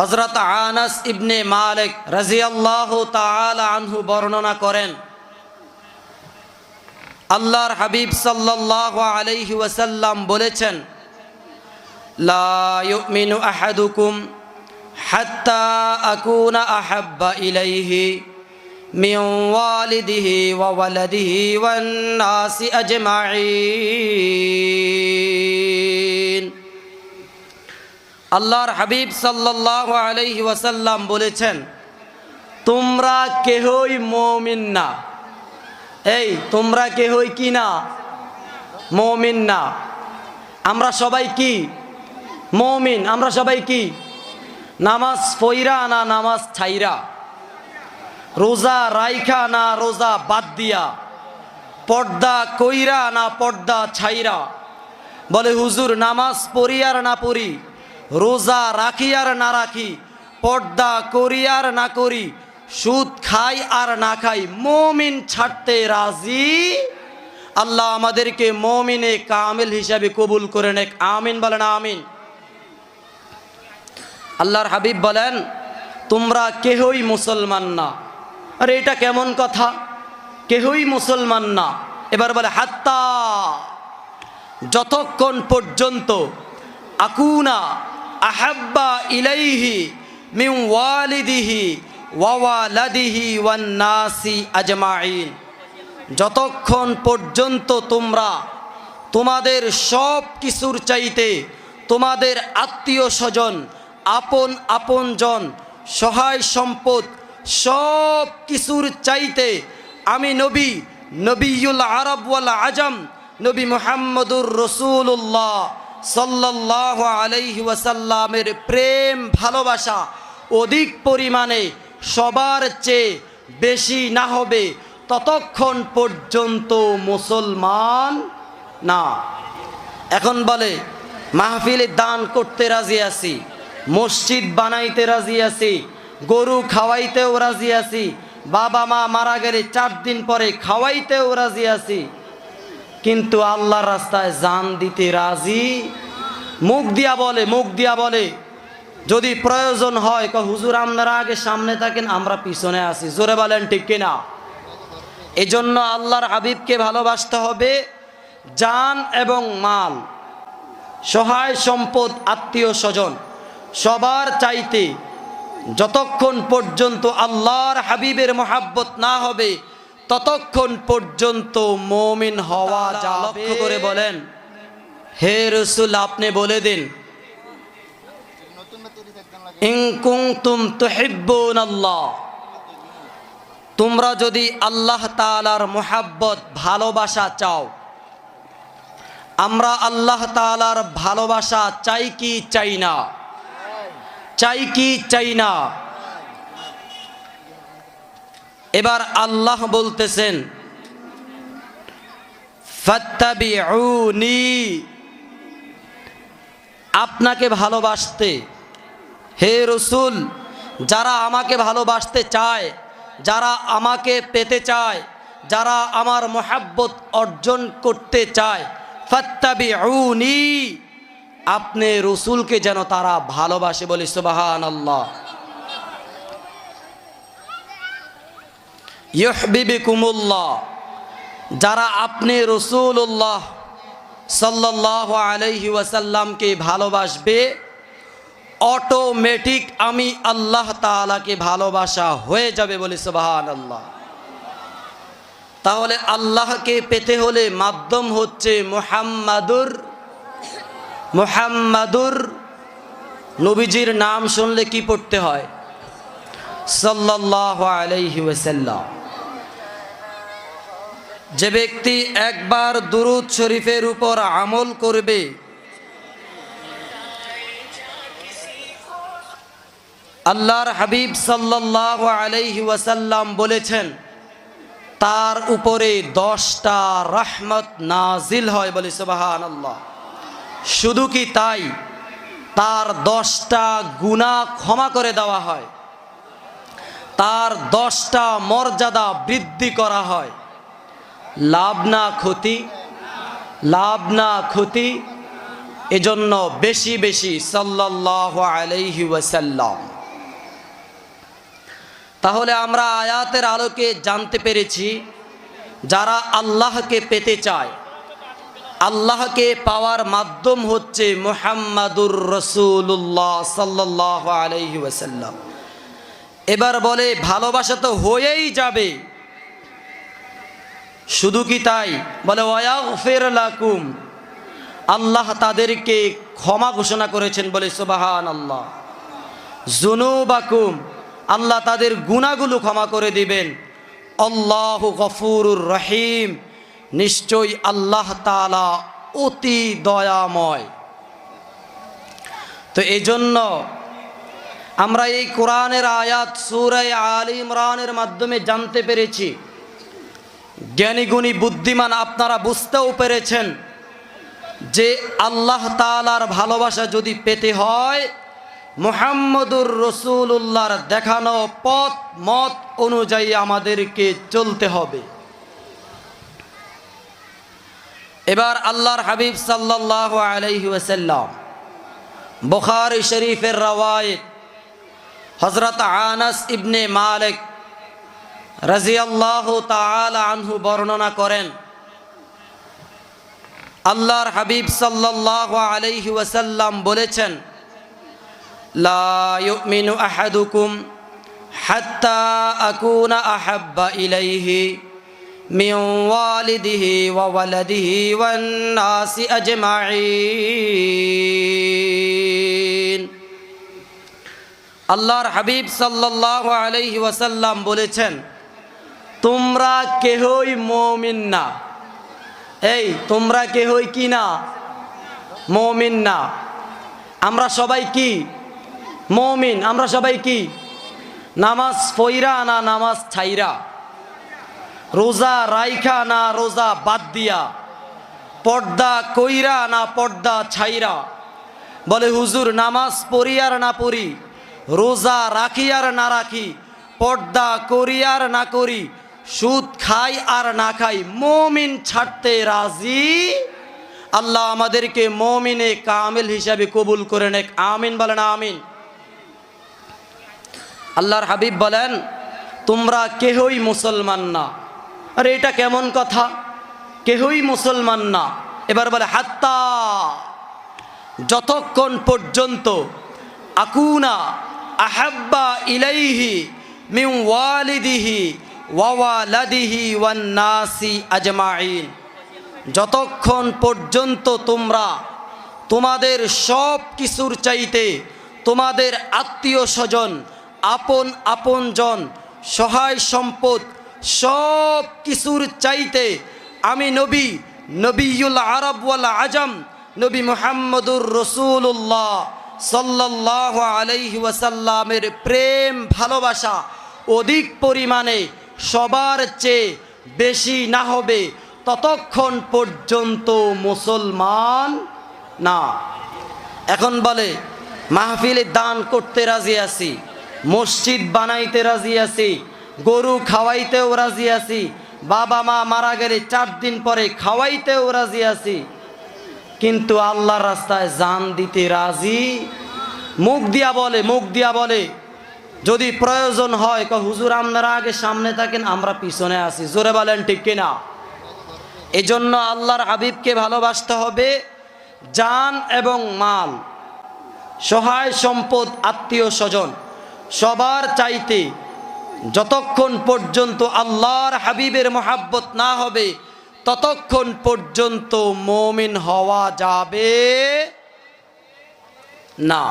হজরত আনাস ইবনে মালিক রাজিয়াল্লাহ আনহু বর্ণনা করেন, আল্লাহর হাবিব সাল্লাল্লাহু আলাইহি ওয়াসাল্লাম বলেছেন, লা ইউমিনু আহাদুকুম হাত্তা আকুনা আহাব্বা ইলাইহি মিন ওয়ালিদিহি ওয়া ওয়ালাদিহি ওয়ান নাসি আজমাইন আল্লাহর হাবিব সাল্লাল্লাহু আলাইহি ওয়াসাল্লাম বলেছেন, তোমরা কেহই মমিন না। এই, তোমরা কেহই কি না? মমিন না। আমরা সবাই কি? মমিন। আমরা সবাই কি? নামাজ ফইরা না নামাজ ছাইরা? রোজা রাইখা না রোজা বাদ দিয়া? পর্দা কইরা না পর্দা ছাইরা? বলে, হুজুর, নামাজ পড়ি আর না পড়ি? রোজা রাখি আর না রাখি, পর্দা করি আর না করি, সুদ খাই আর না খাই, মমিন ছাড়তে রাজি? আল্লাহ আমাদেরকে মমিনে কামিল হিসাবে কবুল করে নেক। আমিন বলেন আমিন। আল্লাহর হাবিব বলেন, তোমরা কেহই মুসলমান না। আরে, এটা কেমন কথা? কেহই মুসলমান না। এবার বলে, হাত্তা, যতক্ষণ পর্যন্ত আকুনা আহাব্বা ইলাইহি মিন ওয়ালিদিহি ওয়াওয়ালাদিহি ওয়ান নাসি আজমাইন যতক্ষণ পর্যন্ত তোমরা তোমাদের সব কিছুর চাইতে তোমাদের আত্মীয় স্বজন, আপন আপনজন সহায় সম্পদ সব কিছুর চাইতে আমি নবী নবীল আরব ওয়াল আজম, নবী মুহাম্মদুর রসুল্লাহ সাল্লাহ আলাইহি ওয়াসাল্লামের প্রেম, ভালোবাসা অধিক পরিমাণে সবার চেয়ে বেশি না হবে ততক্ষণ পর্যন্ত মুসলমান না। এখন বলে, মাহফিলে দান করতে রাজি আছি, মসজিদ বানাইতে রাজি আছি, গরু খাওয়াইতেও রাজি আছি বাবা মা মারা গেলে চার দিন পরে খাওয়াইতেও রাজি আছি কিন্তু আল্লাহর রাস্তায় জান দিতে রাজি? মুখ দিয়া বলে, মুখ দিয়া বলে। যদি প্রয়োজন হয় ক হুজুর, আপনারা আগে সামনে থাকেন, আমরা পিছনে আছি। জোরে বলেন, ঠিক কিনা? এজন্য আল্লাহর হাবিবকে ভালোবাসতে হবে জান এবং মাল। সহায় সম্পদ, আত্মীয় স্বজন, সবার চাইতে যতক্ষণ পর্যন্ত আল্লাহর হাবিবের মহাব্বত না হবে ততক্ষণ পর্যন্ত মমিন হওয়া যা লক্ষ্য করে বলেন। হে রসুল আপনি বলে দিন। তোমরা যদি আল্লাহ তালার মোহাব্বত ভালোবাসা চাও। আমরা আল্লাহ তালার ভালোবাসা চাই কি চাই না? চাই কি চাই না? এবার আল্লাহ বলতেছেন আপনাকে ভালোবাসতে। হে রসুল, যারা আমাকে ভালোবাসতে চায়, যারা আমাকে পেতে চায়, যারা আমার মোহাব্বত অর্জন করতে চায়, ফাত্তাবিউনি। আপনি রসুলকে যেন তারা ভালোবাসে বলে সুবাহান আল্লাহ ইহবিবিকুমুল্লাহ যারা আপনি রসুল্লাহ সাল্লাহ আলহি ওয়াসাল্লামকে ভালোবাসবে, অটোমেটিক আমি আল্লাহ তালাকে ভালোবাসা হয়ে যাবে বলে সুবাহান আল্লাহ তাহলে আল্লাহকে পেতে হলে মাধ্যম হচ্ছে মোহাম্মাদুর মোহাম্মাদুর নবীজির নাম শুনলে কি পড়তে হয়? সাল্লাহ আলাইহি ওয়াসাল্লাম। যে ব্যক্তি একবার দুরুদ শরীফের উপর আমল করবে, আল্লাহর হাবিব সাল্লাহ আলাইহি ওয়াসাল্লাম বলেছেন, তার উপরে দশটা রহমত নাজিল হয় বলে সুবাহান আল্লাহ শুধু কি তাই? তার দশটা গুণা ক্ষমা করে দেওয়া হয়। তার দশটা মর্যাদা বৃদ্ধি করা হয়। লাভ না ক্ষতি, লাভ না ক্ষতি, এজন্য বেশি বেশি সাল্লাহ আলাইহি ওয়াসাল্লাম। তাহলে আমরা আয়াতের আলোকে জানতে পেরেছি, যারা আল্লাহকে পেতে চায়, আল্লাহকে পাওয়ার মাধ্যম হচ্ছে মুহাম্মাদুর রসুল্লাহ সাল্লাহ আলাইহি ওয়াসাল্লাম। এবার বলে, ভালোবাসা তো হয়েই যাবে। শুধু কি তাই? বলে ওয়াগফির লাকুম। আল্লাহ তাদেরকে ক্ষমা ঘোষণা করেছেন বলে সুবাহান আল্লাহ জুনুবাকুম আল্লাহ তাদের গুণাগুলো ক্ষমা করে দিবেন। আল্লাহ গফুরুর রহিম, নিশ্চয়ই আল্লাহ তালা অতি দয়াময়। তো এই জন্য আমরা এই কোরআনের আয়াত সুরাই আল ইমরানের মাধ্যমে জানতে পেরেছি জ্ঞানীগুণী, বুদ্ধিমান আপনারা বুঝতেও পেরেছেন যে আল্লাহ তালার ভালোবাসা যদি পেতে হয়, মোহাম্মদুর রসুল্লাহর দেখানো পথ, মত অনুযায়ী আমাদেরকে চলতে হবে। এবার আল্লাহর হাবিব সাল্লাহ আলাইহি ওয়াসাল্লাম বুখারি শরীফের রওয়ায়েত হজরত আনাস ইবনে মালিক রাজিয়াল্লাহ তাআলা আনহু বর্ণনা করেন, আল্লাহর হাবিব সাল্লাহ আলাইহি ওয়াসাল্লাম বলেছেন, লা ইউমিনু আহাদুকুম হাত্তা আকুনা আহাব্বা ইলাইহি মিন ওয়ালিদিহি ওয়া ওয়ালাদিহি ওয়ান নাসি আজমাইন আল্লাহর হাবিব সাল্লাল্লাহু আলাইহি ওয়াসাল্লাম বলেছেন তোমরা কেহই মুমিন না। এই, তোমরা কেহই কি না? মমিন না। আমরা সবাই কি? মমিন। আমরা সবাই কি? নামাজ ফইরা না নামাজ ছাইরা? রোজা রাইখা না রোজা বাদ দিয়া? পর্দা কইরা না পর্দা ছাইরা? বলে, হুজুর, নামাজ পড়ি আর না পড়ি, রোজা রাখি আর না রাখি, পর্দা করি আর না করি সুদ খাই আর না খাই, মমিন ছাড়তে রাজি? আল্লাহ আমাদেরকে মমিনে কামিল হিসাবে কবুল করে নেক। আমিন বলেন, আমিন। আল্লাহর হাবিব বলেন, তোমরা কেহই মুসলমান না। আরে, এটা কেমন কথা? কেহই মুসলমান না। এবার বলে, হাত্তা, যতক্ষণ পর্যন্ত আকুনা আহাব্বা ইলাইহি মিন ওয়ালিদিহি ওয়ান নাসি আজমাইন যতক্ষণ পর্যন্ত তোমরা তোমাদের সব কিছুর চাইতে তোমাদের আত্মীয় স্বজন, আপন আপনজন, সহায় সম্পদ সব কিছুর চাইতে আমি নবী নবীল আরবওয়ালা আজম, নবী মুহাম্মদুর রসুল্লাহ সাল্লাহ আলাইহি ওয়াসাল্লামের প্রেম, ভালোবাসা অধিক পরিমাণে সবার চেয়ে বেশি না হবে ততক্ষণ পর্যন্ত মুসলমান না। এখন বলে, মাহফিলে দান করতে রাজি আছি, মসজিদ বানাইতে রাজি আছি, গরু খাওয়াইতেও রাজি আছি, বাবা মা মারা গেলে চার দিন পরে খাওয়াইতেও রাজি আছি, কিন্তু আল্লাহর রাস্তায় জান দিতে রাজি? মুখ দিয়া বলে, মুখ দিয়া বলে যদি প্রয়োজন হয় হুজুর, আপনারা আগে সামনে থাকেন, আমরা পিছনে আছি। জোরে বলেন, ঠিক কিনা? এজন্য আল্লাহর হাবিবকে ভালোবাসতে হবে, জান এবং মাল, সহায় সম্পদ, আত্মীয় স্বজন, সবার চাইতে যতক্ষণ পর্যন্ত আল্লাহর হাবিবের মোহাব্বত না হবে, ততক্ষণ পর্যন্ত মমিন হওয়া যাবে না।